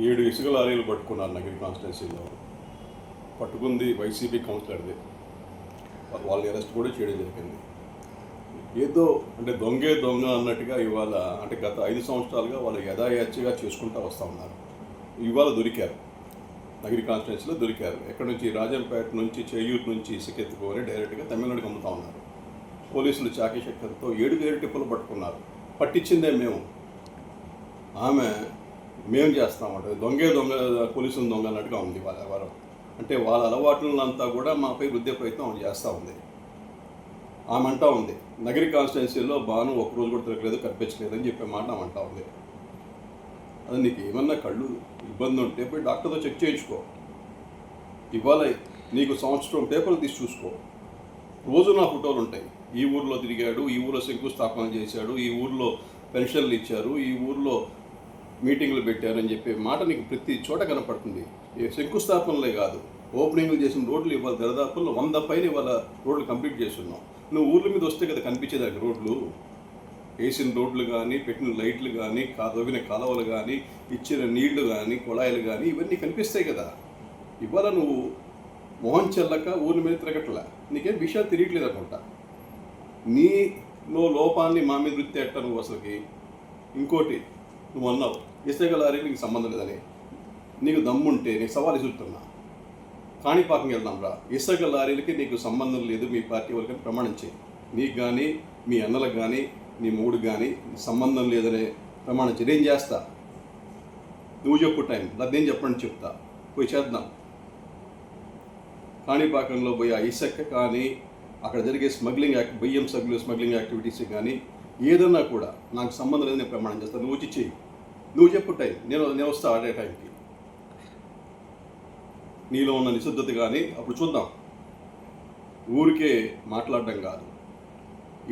ఏడు ఇసుక లారీలు పట్టుకున్నారు నగిరి కాన్స్టిట్యున్సీలో. పట్టుకుంది వైసీపీ కౌన్సిలర్ది. వాళ్ళని అరెస్ట్ కూడా చేయడం జరిగింది. ఏదో అంటే దొంగే దొంగ అన్నట్టుగా ఇవాళ అంటే గత ఐదు సంవత్సరాలుగా వాళ్ళు యథాయాచిగా చేసుకుంటూ వస్తూ ఉన్నారు. ఇవాళ దొరికారు. నగిరి కాన్స్టిట్యున్సీలో దొరికారు. ఎక్కడి నుంచి? రాజంపేట నుంచి చేయూరు నుంచి ఇసుక డైరెక్ట్గా తమిళనాడుకి అమ్ముతా ఉన్నారు. పోలీసులు చాకీ చక్కెరతో ఏడు ఏడు టిప్పులు పట్టుకున్నారు. పట్టించిందే మేము. ఆమె మేము చేస్తామంట. దొంగే దొంగ పోలీసులు దొంగ అన్నట్టుగా ఉంది వాళ్ళ ఎవరు అంటే వాళ్ళ అలవాట్లంతా కూడా మాపై రుద్దే ప్రయత్నం ఆమె చేస్తూ ఉంది. ఆమె అంటా ఉంది నగరి కాన్స్టిట్యున్సీలో బాను ఒక్కరోజు కూడా తిరగలేదు కనిపించలేదు అని చెప్పే మాట ఆమె అంటా ఉంది. అది నీకు ఏమన్నా కళ్ళు ఇబ్బంది ఉంటే పోయి డాక్టర్తో చెక్ చేయించుకో. ఇవాళ నీకు సంవత్సరం పేపర్లు తీసి చూసుకో. రోజు నా ఫోటోలు ఉంటాయి. ఈ ఊర్లో తిరిగాడు ఈ ఊర్లో శంకుస్థాపన చేశాడు ఈ ఊర్లో పెన్షన్లు ఇచ్చారు ఈ ఊర్లో మీటింగ్లు పెట్టారని చెప్పే మాట నీకు ప్రతి చోట కనపడుతుంది. శంకుస్థాపనలే కాదు. ఓపెనింగ్లు చేసిన రోడ్లు ఇవాళ దరిదాపుల్లో వంద పైన ఇవాళ రోడ్లు కంప్లీట్ చేస్తున్నాం. నువ్వు ఊర్ల మీద వస్తే కదా కనిపించేదానికి రోడ్లు? వేసిన రోడ్లు కానీ పెట్టిన లైట్లు కానీ తవ్విన కాలువలు కానీ ఇచ్చిన నీళ్ళు కానీ కుళాయిలు కానీ ఇవన్నీ కనిపిస్తాయి కదా. ఇవాళ నువ్వు మొహం చెల్లక ఊరి మీద తిరగట్లా? నీకేం విషయాలు తిరగట్లేదు అనుకుంటా. నీలో లోపాన్ని మా మీద వృత్తి ఎట్ట నువ్వు అసలుకి. ఇంకోటి నువ్వు అన్నావు ఇసుక లారీ నీకు సంబంధం లేదని. నీకు దమ్ముంటే నీకు సవాల్ ఇసురుతున్నా కాణిపాకం వెళ్దాం రా. ఇసుక లారీలకి నీకు సంబంధం లేదు మీ పార్టీ వాళ్ళకి ప్రమాణం చేయి. నీకు కానీ మీ అన్నలకు కానీ నీ మూడు కానీ సంబంధం లేదనే ప్రమాణం చేయి. నేను చేస్తా. నువ్వు చెప్పు టైం. నేను చెప్పండి చెప్తా. పోయి చేద్దాం. కాణిపాకంలో పోయి ఆ ఇసుక కానీ అక్కడ జరిగే స్మగ్లింగ్ యాక్ట్ బియ్యం సగ్గులు స్మగ్లింగ్ యాక్టివిటీస్ కానీ ఏదన్నా కూడా నాకు సంబంధం లేదని ప్రమాణం చేస్తాను నువ్వు వచ్చి చెయ్యి. నువ్వు చెప్పు టైం. నేను నేను వస్తా ఆడే టైంకి. నీలో ఉన్న నిశుద్ధత కానీ అప్పుడు చూద్దాం. ఊరికే మాట్లాడడం కాదు.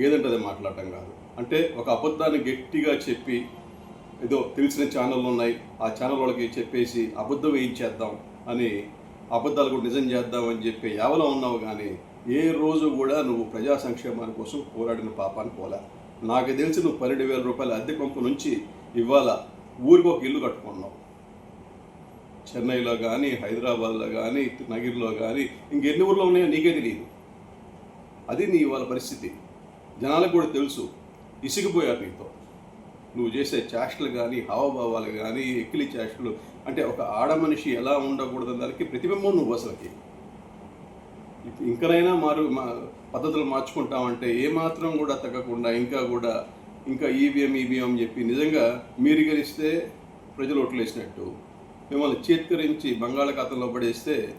ఏదంటే అదే మాట్లాడడం కాదు. అంటే ఒక అబద్ధాన్ని గట్టిగా చెప్పి ఏదో తెలిసిన ఛానళ్ళు ఉన్నాయి ఆ ఛానల్ వాళ్ళకి చెప్పేసి అబద్ధం వేయించేద్దాం అని అబద్ధాలు కూడా నిజం చేద్దాం అని చెప్పి ఎవలో ఉన్నావు కానీ ఏ రోజు కూడా నువ్వు ప్రజా సంక్షేమాని కోసం పోరాడిన పాపాన్ని పోలే. నాకు తెలిసి నువ్వు పన్నెండు వేల రూపాయల అద్దె పంపు నుంచి ఇవాళ ఊరికి ఒక ఇల్లు కట్టుకున్నాం. చెన్నైలో కానీ హైదరాబాద్లో కానీ నగిరిలో కానీ ఇంకెన్ని ఊర్లో ఉన్నాయో నీకే తెలియదు. అది నీ వాళ్ళ పరిస్థితి. జనాలకు కూడా తెలుసు ఇసిగిపోయారు నీతో. నువ్వు చేసే చేష్టలు కానీ హావభావాలు కానీ ఎక్కిలి చేష్టలు అంటే ఒక ఆడ మనిషి ఎలా ఉండకూడదు దానికి ప్రతిబింబం నువ్వు అసలుకి. ఇంకనైనా మారు మా పద్ధతులు మార్చుకుంటామంటే ఏమాత్రం కూడా తగ్గకుండా ఇంకా కూడా ఇంకా ఈవీఎం ఈవీఎం అని చెప్పి నిజంగా మీరు గెలిస్తే ప్రజలు ఓట్లు వేసినట్టు. మిమ్మల్ని చేత్కరించి బంగాళాఖాతంలో పడేస్తే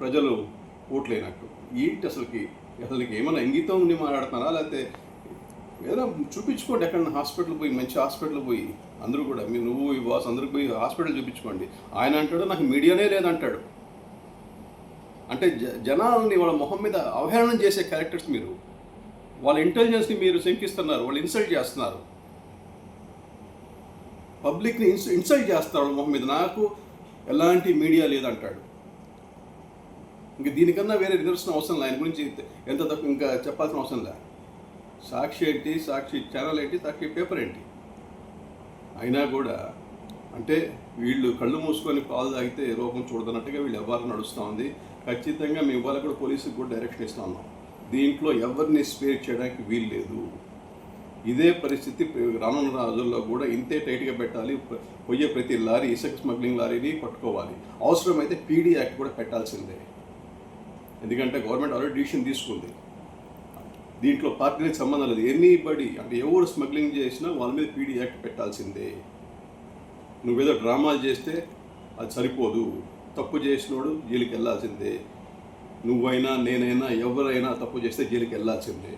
ప్రజలు ఓట్లేనట్టు. ఏంటి అసలుకి? అసలుకి ఏమైనా ఇంగితం ఉండి మాట్లాడుతున్నారా? లేకపోతే ఏదైనా చూపించుకోండి ఎక్కడ హాస్పిటల్ పోయి మంచి హాస్పిటల్ పోయి. అందరూ కూడా మీ నువ్వు ఈ బాస్ అందరూ పోయి హాస్పిటల్ చూపించుకోండి. ఆయన అంటాడు నాకు మీడియానే లేదంటాడు. అంటే జ జనాలని వాళ్ళ మొహం మీద అవహేళన చేసే క్యారెక్టర్స్ మీరు. వాళ్ళ ఇంటెలిజెన్స్ని మీరు శంకిస్తున్నారు వాళ్ళు ఇన్సల్ట్ చేస్తున్నారు. పబ్లిక్ని ఇన్స్ ఇన్సల్ట్ చేస్తారు వాళ్ళ మొహం మీద. నాకు ఎలాంటి మీడియా లేదంటాడు. ఇంక దీనికన్నా వేరే నిదర్శనం అవసరం లేదు. ఆయన గురించి ఎంత తక్కువ ఇంకా చెప్పాల్సిన అవసరం లే సాక్షి ఏంటి? సాక్షి ఛానల్ ఏంటి? సాక్షి పేపర్ ఏంటి? అయినా కూడా అంటే వీళ్ళు కళ్ళు మూసుకొని పాలు తాగితే రూపం చూడదన్నట్టుగా వీళ్ళు ఎవరు నడుస్తూ ఉంది? ఖచ్చితంగా మేము ఇవాళ కూడా పోలీసుకి కూడా డైరెక్షన్ ఇస్తా ఉన్నాం. దీంట్లో ఎవరిని స్పేర్ చేయడానికి వీలు లేదు. ఇదే పరిస్థితి రానున్న రోజుల్లో కూడా ఇంతే టైట్గా పెట్టాలి పోయే ప్రతి లారీ ఇసుక స్మగ్లింగ్ లారీని పట్టుకోవాలి. అవసరమైతే పీడీ యాక్ట్ కూడా పెట్టాల్సిందే. ఎందుకంటే గవర్నమెంట్ ఆల్రెడీ డిసిషన్ తీసుకుంది. దీంట్లో పార్టీలకు సంబంధం లేదు. ఎనీబడి అంటే ఎవరు స్మగ్లింగ్ చేసినా వాళ్ళ మీద పీడీ యాక్ట్ పెట్టాల్సిందే. నువ్వేదో డ్రామాలు చేస్తే అది సరిపోదు. తప్పు చేసినోడు జైలుకి వెళ్ళాల్సిందే నువ్వైనా నేనైనా ఎవరైనా తప్పు చేస్తే జైలుకి వెళ్ళాల్సిందే